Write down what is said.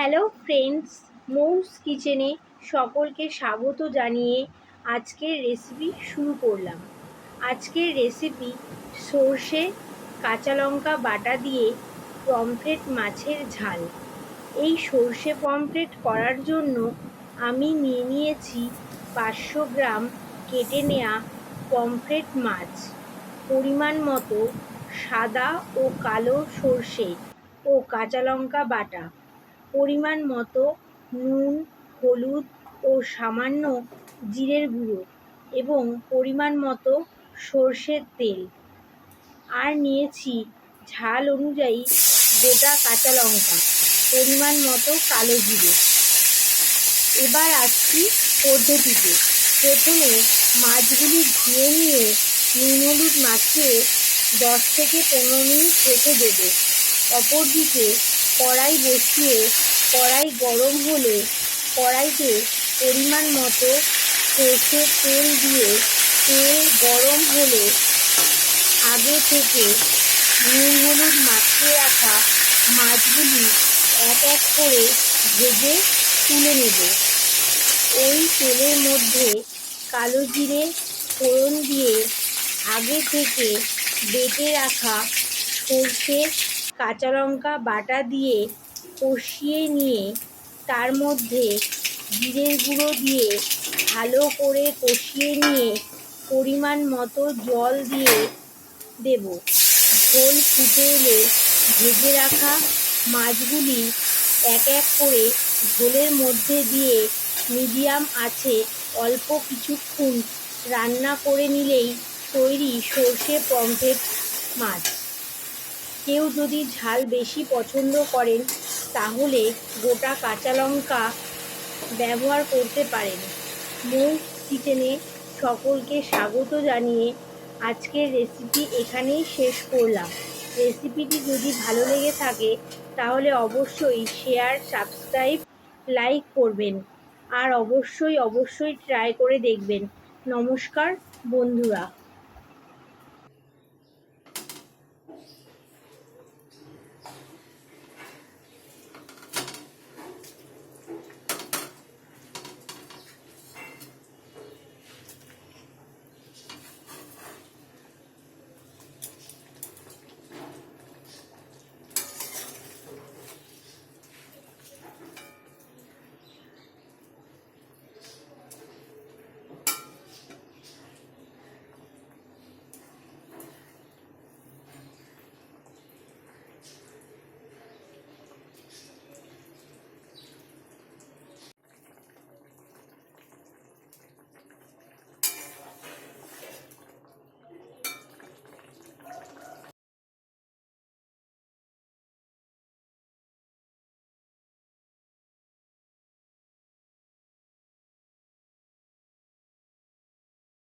Hello friends মৌস কিচেনে সকলকে স্বাগত জানিয়ে আজকের রেসিপি শুরু করলাম। আজকের রেসিপি সর্ষে, কাঁচা লঙ্কা বাটা দিয়ে পমফ্রেট মাছের ঝাল। এই সর্ষে পমফ্রেট করার জন্য আমি নিয়ে নিয়েছি পাঁচশো গ্রাম কেটে নেওয়া পমফ্রেট মাছ। পরিমাণ মতো সাদা ও কালো সর্ষে ও কাঁচা লঙ্কা বাটা। পরিমাণ মতো নুন, হলুদ ও সামান্য জিরের গুঁড়ো এবং পরিমাণ মতো সর্ষের তেল। আর নিয়েছি ঝাল অনুযায়ী গোটা কাঁচা লঙ্কা, পরিমাণ মতো কালো জিরে। এবার আসছি পদ্ধতিতে। প্রথমে মাছগুলি ধুয়ে নিয়ে নুন হলুদ মাখিয়ে দশ থেকে পনেরো মিনিট রেখে দেবে। অপরদিকে কড়াই বসিয়ে, কড়াই গরম হলে কড়াইতে পরিমাণ মতো সর্ষের তেল দিয়ে, তেল গরম হলে আগে থেকে নুন হলুদ মাখিয়ে রাখা মাছগুলি এক এক করে ভেজে তুলে নেব। ওই তেলের মধ্যে কালো জিরে, ফোড়ন দিয়ে আগে থেকে বেটে রাখা সর্ষে কাঁচা লঙ্কা বাটা দিয়ে কষিয়ে নিয়ে তার মধ্যে জিরের গুঁড়ো দিয়ে ভালো করে কষিয়ে নিয়ে পরিমাণ মতো জল দিয়ে দেব। ঝোল ফুটে এলে ভেজে রাখা মাছগুলি এক এক করে ঝোলের মধ্যে দিয়ে মিডিয়াম আছে অল্প কিছুক্ষণ রান্না করে নিলেই তৈরি সর্ষে পমফ্রেট মাছ। কেউ যদি ঝাল বেশি পছন্দ করেন, তাহলে গোটা কাঁচা লঙ্কা ব্যবহার করতে পারেন। মৌ কিচেনে সকলকে স্বাগত জানিয়ে আজকের রেসিপি এখানেই শেষ করলাম। রেসিপিটি যদি ভালো লেগে থাকে, তাহলে অবশ্যই শেয়ার, সাবস্ক্রাইব, লাইক করবেন। আর অবশ্যই অবশ্যই ট্রাই করে দেখবেন। নমস্কার, বন্ধুরা।